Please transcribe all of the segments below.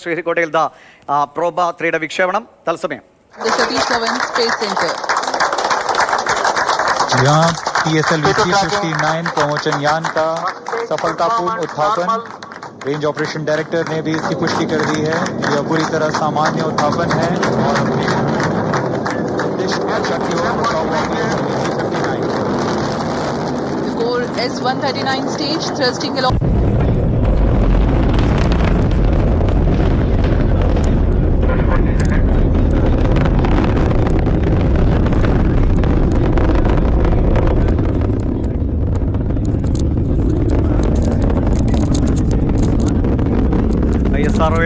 ശ്രീഹരിക്കോട്ടയിൽ ദാ ആ, പ്രോബ ത്രീയുടെ വിക്ഷേപണം തത്സമയം the Satish Dhawan Space Center. यहाँ पीएसएल वी फिफ्टी नाइन प्रमोचन यान का सफलतापूर्ण उत्थापन रेंज ऑपरेशन डायरेक्टर ने भी इसकी पुष्टि कर दी है यह पूरी तरह सामान्य उत्थापन है और अपने उद्देश्य की दिशा की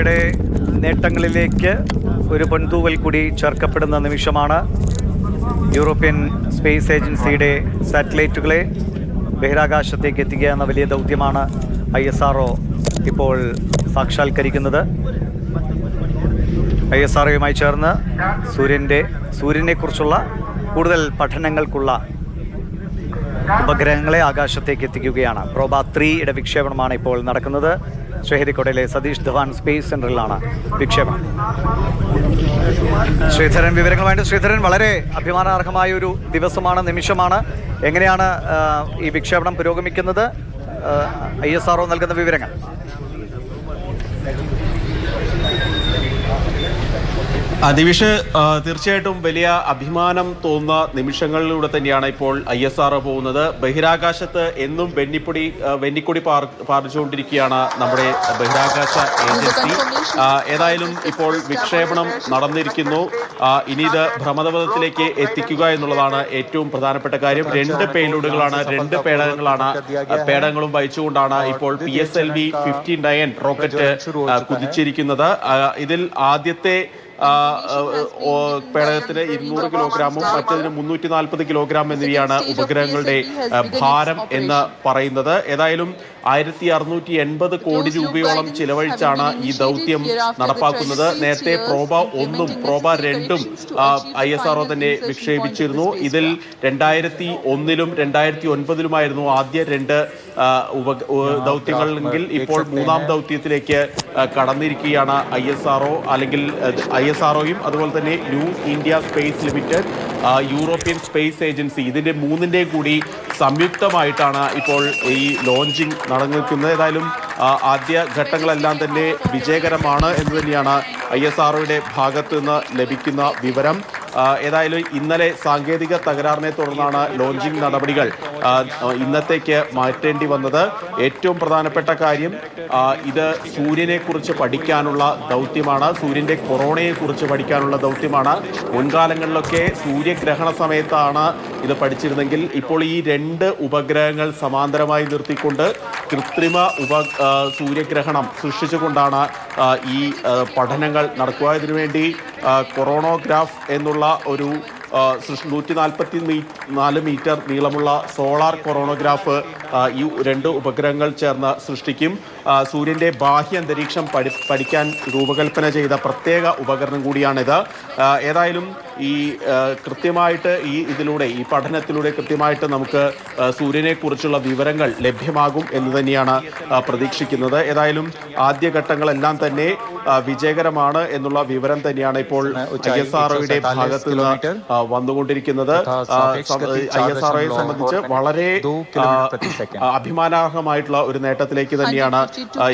ആർ നേട്ടങ്ങളിലേക്ക് ഒരു പൊൻതൂവൽ കൂടി ചേർക്കപ്പെടുന്ന നിമിഷമാണ് യൂറോപ്യൻ സ്പേസ് ഏജൻസിയുടെ സാറ്റലൈറ്റുകളെ ബഹിരാകാശത്തേക്ക് എത്തിക്കുക എന്ന വലിയ ദൗത്യമാണ് ഐ എസ് ആർ ഇപ്പോൾ സാക്ഷാത്കരിക്കുന്നത്. ഐ എസ് ആർ ചേർന്ന് സൂര്യന്റെ സൂര്യനെക്കുറിച്ചുള്ള കൂടുതൽ പഠനങ്ങൾക്കുള്ള ഉപഗ്രഹങ്ങളെ ആകാശത്തേക്ക് എത്തിക്കുകയാണ്. പ്രോബ ത്രീയുടെ വിക്ഷേപണമാണ് ഇപ്പോൾ നടക്കുന്നത്. ശ്രീഹരിക്കോട്ടയിലെ സതീഷ് ധവാൻ സ്പേസ് സെന്ററിലാണ് വിക്ഷേപണം. ശ്രീധരൻ വിവരങ്ങളുമായിട്ട് ശ്രീധരൻ വളരെ അഭിമാനാർഹമായ ഒരു ദിവസമാണ് നിമിഷമാണ്. എങ്ങനെയാണ് ഈ വിക്ഷേപണം പുരോഗമിക്കുന്നത്? ഐ എസ് ആർ നൽകുന്ന വിവരങ്ങൾ. ദിവിഷ് തീർച്ചയായിട്ടും വലിയ അഭിമാനം തോന്നുന്ന നിമിഷങ്ങളിലൂടെ തന്നെയാണ് ഇപ്പോൾ ഐ എസ് ആർ പോകുന്നത്. ബഹിരാകാശത്ത് എന്നും വെന്നിപ്പൊടി വെന്നിക്കൊടി പാർ പാർപ്പിച്ചുകൊണ്ടിരിക്കുകയാണ് നമ്മുടെ ബഹിരാകാശ ഏജൻസി. ഏതായാലും ഇപ്പോൾ വിക്ഷേപണം നടന്നിരിക്കുന്നു. ഇനി ഇത് ഭ്രമതപഥത്തിലേക്ക് എത്തിക്കുക എന്നുള്ളതാണ് ഏറ്റവും പ്രധാനപ്പെട്ട കാര്യം. രണ്ട് പേലോഡുകളാണ് രണ്ട് പേടകങ്ങളാണ് പേടകങ്ങളും വഹിച്ചുകൊണ്ടാണ് ഇപ്പോൾ P S L V fifty nine rocket കുതിച്ചിരിക്കുന്നത്. ഇതിൽ ആദ്യത്തെ പേടകത്തിന് ഇരുന്നൂറ് കിലോഗ്രാമും മറ്റതിന് മുന്നൂറ്റി നാൽപ്പത് കിലോഗ്രാം എന്നിവയാണ് ഉപഗ്രഹങ്ങളുടെ ഭാരം എന്ന് പറയുന്നത്. ഏതായാലും ആയിരത്തി അറുന്നൂറ്റി എൺപത് കോടി രൂപയോളം ചിലവഴിച്ചാണ് ഈ ദൗത്യം നടപ്പാക്കുന്നത്. നേരത്തെ പ്രോബ ഒന്നും പ്രോബ രണ്ടും ഐ എസ് ആർഒ തന്നെ വിക്ഷേപിച്ചിരുന്നു. ഇതിൽ രണ്ടായിരത്തി ഒന്നിലും രണ്ടായിരത്തി ഒൻപതിലുമായിരുന്നു ആദ്യ രണ്ട് ഉപ ദൗത്യങ്ങളെങ്കിൽ ഇപ്പോൾ മൂന്നാം ദൗത്യത്തിലേക്ക് കടന്നിരിക്കുകയാണ് ഐ എസ് ആർഒ അല്ലെങ്കിൽ ഐ എസ് ആർഒയും അതുപോലെ തന്നെ new India space limited European space agency. ഇതിന്റെ മൂന്നിന്റെയും കൂടി സംയുക്തമായിട്ടാണ് ഇപ്പോൾ ഈ ലോഞ്ചിങ് നടന്നിരിക്കുന്നത്. ഏതായാലും ആദ്യ ഘട്ടങ്ങളെല്ലാം തന്നെ വിജയകരമാണ് എന്ന് തന്നെയാണ് ഐ എസ് ആർഒയുടെ ഭാഗത്ത് നിന്ന് ലഭിക്കുന്ന വിവരം. ഏതായാലും ഇന്നലെ സാങ്കേതിക തകരാറിനെ തുടർന്നാണ് ലോഞ്ചിങ് നടപടികൾ. ഇന്നത്തേക്ക് മാറ്റേണ്ടി വന്നത്. ഏറ്റവും പ്രധാനപ്പെട്ട കാര്യം ഇത് സൂര്യനെ കുറിച്ച് പഠിക്കാനുള്ള ദൗത്യമാണ്. സൂര്യന്റെ കൊറോണയെ കുറിച്ച് പഠിക്കാനുള്ള ദൗത്യമാണ്. മുൻകാലങ്ങളിലൊക്കെ സൂര്യഗ്രഹണ സമയത്താണ് ഇത് പഠിച്ചിരുന്നെങ്കിൽ ഇപ്പോൾ ഈ രണ്ട് ഉപഗ്രഹങ്ങൾ സമാന്തരമായി നിർത്തിക്കൊണ്ട് കൃത്രിമ ഉപ സൂര്യഗ്രഹണം സൃഷ്ടിച്ചുകൊണ്ടാണ് ഈ പഠനങ്ങൾ നടക്കുക. ഇതിനുവേണ്ടി കൊറോണോഗ്രാഫ് എന്നുള്ള ഒരു നൂറ്റി നാൽപ്പത്തി നാല് മീറ്റർ നീളമുള്ള സോളാർ കൊറോണോഗ്രാഫ് ഈ രണ്ട് ഉപഗ്രഹങ്ങൾ ചേർന്ന് സൃഷ്ടിക്കും. സൂര്യന്റെ ബാഹ്യ അന്തരീക്ഷം പഠി പഠിക്കാൻ രൂപകൽപ്പന ചെയ്ത പ്രത്യേക ഉപകരണം കൂടിയാണിത്. ഏതായാലും ഈ കൃത്യമായിട്ട് ഈ ഇതിലൂടെ ഈ പഠനത്തിലൂടെ കൃത്യമായിട്ട് നമുക്ക് സൂര്യനെക്കുറിച്ചുള്ള വിവരങ്ങൾ ലഭ്യമാകും എന്ന് തന്നെയാണ് പ്രതീക്ഷിക്കുന്നത്. ഏതായാലും ആദ്യഘട്ടങ്ങളെല്ലാം തന്നെ വിജയകരമാണ് എന്നുള്ള വിവരം തന്നെയാണ് ഇപ്പോൾ ഐ എസ് ആർഒയുടെ ഭാഗത്ത് നിന്ന് വന്നുകൊണ്ടിരിക്കുന്നത്. ഐ എസ് ആർഒയെ സംബന്ധിച്ച് വളരെ അഭിമാനാർഹമായിട്ടുള്ള ഒരു നേട്ടത്തിലേക്ക് തന്നെയാണ്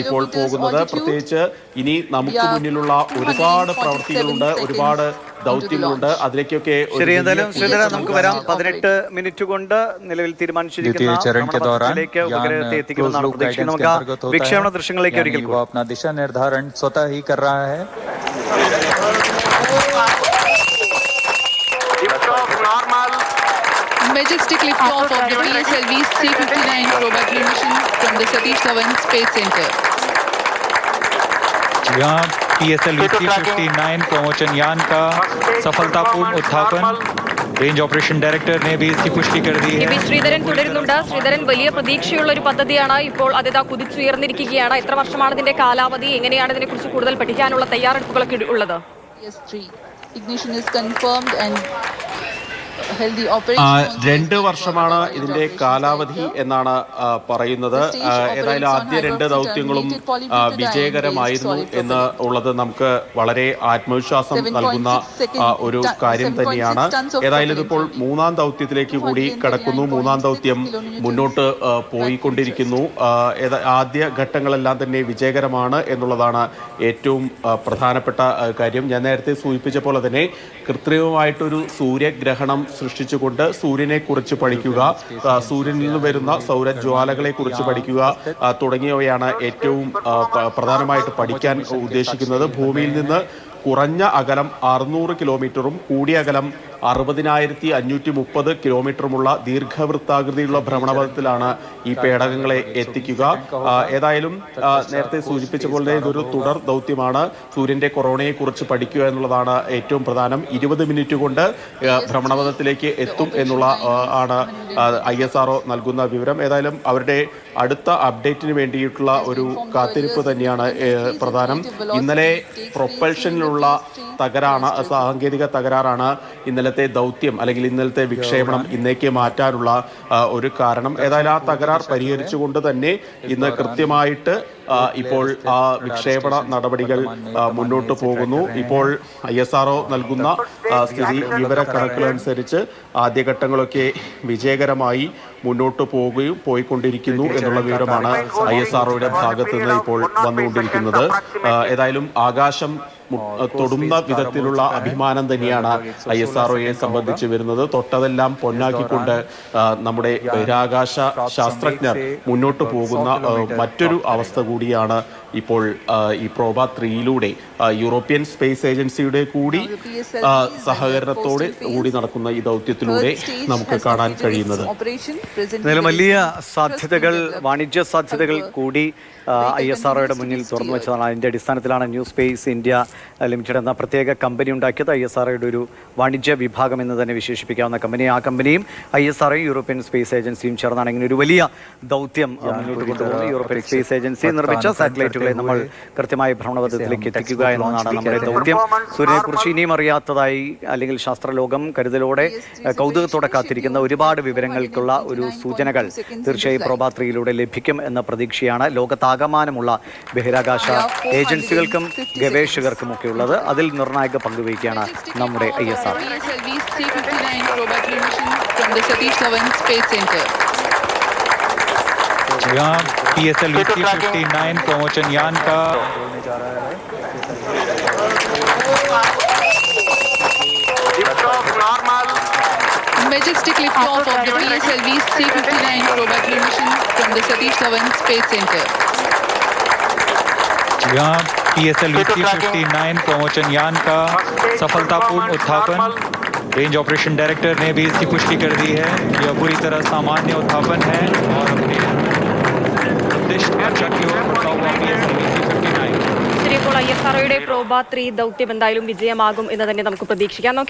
ഇപ്പോൾ പോകുന്നത്. പ്രത്യേകിച്ച് ഇനി നമുക്ക് മുന്നിലുള്ള ഒരുപാട് പ്രവർത്തികളുണ്ട് ഒരുപാട് ദൗത്യങ്ങളുണ്ട് അതിലേക്കൊക്കെ ഒരു ശരി എന്തായാലും വലിയ ശ്രീധരൻ നമുക്ക് വരാം പതിനെട്ട് മിനിറ്റ് കൊണ്ട് നിലവിൽ തീരുമാനിച്ചിരിക്കുന്ന द्वितीय चरण के दौरान ഭ്രമണപഥത്തിലേക്ക് यान ഉപഗ്രഹത്തെ क्लोज എത്തിക്കുമെന്നാണ് लूप പ്രതീക്ഷിക്കുന്നത് गाइडेंस के നമുക്ക് अंतर्गत ആ होता വിക്ഷേപണ है ദൃശ്യങ്ങളിലേക്ക് यानी ഒരിക്കൽ वो കൂടി अपना दिशा निर्धारण स्वतः ही कर रहा है Majestic liftoff of the PSLV C-59 Probability mission from the Satish Dhawan Space Center. यहाँ पीएसएल वी फिफ्टी नाइन प्रमोचन यान का सफलतापूर्ण उत्थापन रेंज ऑपरेशन डायरेक्टर ने भी इसकी पुष्टि कर दी കെ है വി ശ്രീധരൻ തുടരുന്നുണ്ട് ശ്രീധരൻ വലിയ പ്രതീക്ഷയുള്ള ഒരു പദ്ധതിയാണ് ഇപ്പോൾ അതിതാ കുതിച്ചുയർന്നിരിക്കുകയാണ് എത്ര വർഷമാണ് ഇതിന്റെ കാലാവധി എങ്ങനെയാണ് ഇതിനെക്കുറിച്ച് കൂടുതൽ പഠിക്കാനുള്ള തയ്യാറെടുപ്പുകളൊക്കെ ഉള്ളത് PS3. Ignition is confirmed രണ്ട് വർഷമാണ് ഇതിന്റെ കാലാവധി എന്നാണ് പറയുന്നത്. ഏതായാലും ആദ്യ രണ്ട് ദൗത്യങ്ങളും വിജയകരമായിരുന്നു എന്ന് ഉള്ളത് നമുക്ക് വളരെ ആത്മവിശ്വാസം നൽകുന്ന ഒരു കാര്യം തന്നെയാണ്. ഏതായാലും ഇതിപ്പോൾ മൂന്നാം ദൗത്യത്തിലേക്ക് കൂടി കടക്കുന്നു. മൂന്നാം ദൗത്യം മുന്നോട്ട് പോയിക്കൊണ്ടിരിക്കുന്നു. ആദ്യ ഘട്ടങ്ങളെല്ലാം തന്നെ വിജയകരമാണ് എന്നുള്ളതാണ് ഏറ്റവും പ്രധാനപ്പെട്ട കാര്യം. ഞാൻ നേരത്തെ സൂചിപ്പിച്ച പോലെ തന്നെ കൃത്രിമമായിട്ടൊരു സൂര്യഗ്രഹണം സൃഷ്ടിച്ചുകൊണ്ട് സൂര്യനെ കുറിച്ച് പഠിക്കുക സൂര്യനിൽ നിന്ന് വരുന്ന സൗരജ്വാലകളെ കുറിച്ച് പഠിക്കുക തുടങ്ങിയവയാണ് ഏറ്റവും പ്രധാനമായിട്ട് പഠിക്കാൻ ഉദ്ദേശിക്കുന്നത്. ഭൂമിയിൽ നിന്ന് കുറഞ്ഞ അകലം അറുന്നൂറ് കിലോമീറ്ററും കൂടിയ അകലം അറുപതിനായിരത്തി അഞ്ഞൂറ്റി മുപ്പത് കിലോമീറ്ററുമുള്ള ദീർഘവൃത്താകൃതിയുള്ള ഭ്രമണപഥത്തിലാണ് ഈ പേടകങ്ങളെ എത്തിക്കുക. ഏതായാലും നേരത്തെ സൂചിപ്പിച്ച പോലെ ഇതൊരു തുടർ ദൗത്യമാണ്. സൂര്യന്റെ കൊറോണയെ കുറിച്ച് പഠിക്കുക എന്നുള്ളതാണ് ഏറ്റവും പ്രധാനം. ഇരുപത് മിനിറ്റ് കൊണ്ട് ഭ്രമണപഥത്തിലേക്ക് എത്തും എന്നുള്ള ആണ് ഐ എസ് ആർ നൽകുന്ന വിവരം. ഏതായാലും അവരുടെ അടുത്ത അപ്ഡേറ്റിന് വേണ്ടിയിട്ടുള്ള ഒരു കാത്തിരിപ്പ് തന്നെയാണ് പ്രധാനം. ഇന്നലെ പ്രൊപ്പൽഷനിലുള്ള തകരാണ് സാങ്കേതിക തകരാറാണ് ഇന്നലത്തെ ദൗത്യം അല്ലെങ്കിൽ ഇന്നലത്തെ വിക്ഷേപണം ഇന്നേക്ക് മാറ്റാനുള്ള ഒരു കാരണം. ഏതായാലും ആ തകരാർ പരിഹരിച്ചുകൊണ്ട് തന്നെ ഇന്ന് കൃത്യമായിട്ട് ഇപ്പോൾ ആ വിക്ഷേപണ നടപടികൾ മുന്നോട്ട് പോകുന്നു. ഇപ്പോൾ ഐ എസ് ആർ നൽകുന്ന സ്ഥിതി വിവര കണക്കുകളനുസരിച്ച് ആദ്യഘട്ടങ്ങളൊക്കെ വിജയകരമായി മുന്നോട്ട് പോകുകയും പോയിക്കൊണ്ടിരിക്കുന്നു എന്നുള്ള വിവരമാണ് ഐ എസ് ആർഒയുടെ ഭാഗത്ത് നിന്ന് ഇപ്പോൾ വന്നുകൊണ്ടിരിക്കുന്നത്. ഏതായാലും ആകാശം തൊടുന്ന വിധത്തിലുള്ള അഭിമാനം തന്നെയാണ് ഐ എസ് ആർഒയെ സംബന്ധിച്ച് വരുന്നത്. തൊട്ടതെല്ലാം പൊന്നാക്കിക്കൊണ്ട് നമ്മുടെ ബഹിരാകാശ ശാസ്ത്രജ്ഞർ മുന്നോട്ട് പോകുന്ന മറ്റൊരു അവസ്ഥ കൂടിയാണ് ഇപ്പോൾ ഈ പ്രോബ ത്രീയിലൂടെ യൂറോപ്യൻ സ്പേസ് ഏജൻസിയുടെ കൂടി സഹകരണത്തോടെ കൂടി നടക്കുന്ന ഈ ദൗത്യത്തിലൂടെ നമുക്ക് കാണാൻ കഴിയുന്നത്. എന്തായാലും വലിയ സാധ്യതകൾ വാണിജ്യ സാധ്യതകൾ കൂടി ഐ എസ് ആർഒയുടെ മുന്നിൽ തുറന്നു വെച്ചതാണ്. അതിന്റെ അടിസ്ഥാനത്തിലാണ് ന്യൂ സ്പേസ് ഇന്ത്യ ലിമിറ്റഡ് എന്ന പ്രത്യേക കമ്പനി ഉണ്ടാക്കിയത്. ഐ എസ് ആർഒയുടെ ഒരു വാണിജ്യ വിഭാഗം എന്ന് തന്നെ വിശേഷിപ്പിക്കാവുന്ന കമ്പനി. ആ കമ്പനിയും ഐ എസ് ആർഒയും യൂറോപ്യൻ സ്പേസ് ഏജൻസിയും ചേർന്നാണ് ഇങ്ങനെ ഒരു വലിയ ദൗത്യം മുന്നോട്ട് കൊണ്ടുപോകുന്നത്. യൂറോപ്യൻ സ്പേസ് ഏജൻസി നിർമ്മിച്ച സാറ്റലൈറ്റുകളെ നമ്മൾ കൃത്യമായി ഭ്രമണപഥത്തിലേക്ക് എത്തിക്കുക എന്നതാണ് നമ്മുടെ ദൗത്യം. സൂര്യനെക്കുറിച്ച് ഇനിയും അറിയാത്തതായി അല്ലെങ്കിൽ ശാസ്ത്രലോകം കരുതലോടെ കൗതുകത്തോടെ കാത്തിരിക്കുന്ന ഒരുപാട് വിവരങ്ങൾക്കുള്ള ഒരു സൂചനകൾ തീർച്ചയായും പ്രഭാത്രിയിലൂടെ ലഭിക്കും എന്ന പ്രതീക്ഷയാണ് ലോകത്താകമാനമുള്ള ബഹിരാകാശ ഏജൻസികൾക്കും ഗവേഷകർക്കും ഒക്കെ ഉള്ളത് അതിൽ നിർണായക പങ്കുവഹിക്കുകയാണ് നമ്മുടെ I S R PSLV C-59 probatory mission from the Satish Dhawan Space Center. यहाँ P S L V fifty nine प्रमोचन यान का Majestic liftoff of the PSLV C-59 probatory mission from the Satish Dhawan Space Center. यहाँ P S L V fifty nine प्रमोचन यान का सफलतापूर्ण उत्थापन range operation director ने भी इसकी पुष्टि कर दी है यह पूरी तरह सामान्य उत्थापन है और अपने उद्दिष्ट वर्षा की ओर बढ़ता हुआ P S L V fifty nine ശരി ഇപ്പോൾ ഐ എസ് ആർഒയുടെ പ്രോബ ത്രീ ദൗത്യം എന്തായാലും വിജയമാകും എന്ന് തന്നെ നമുക്ക് പ്രതീക്ഷിക്കാം നമുക്ക്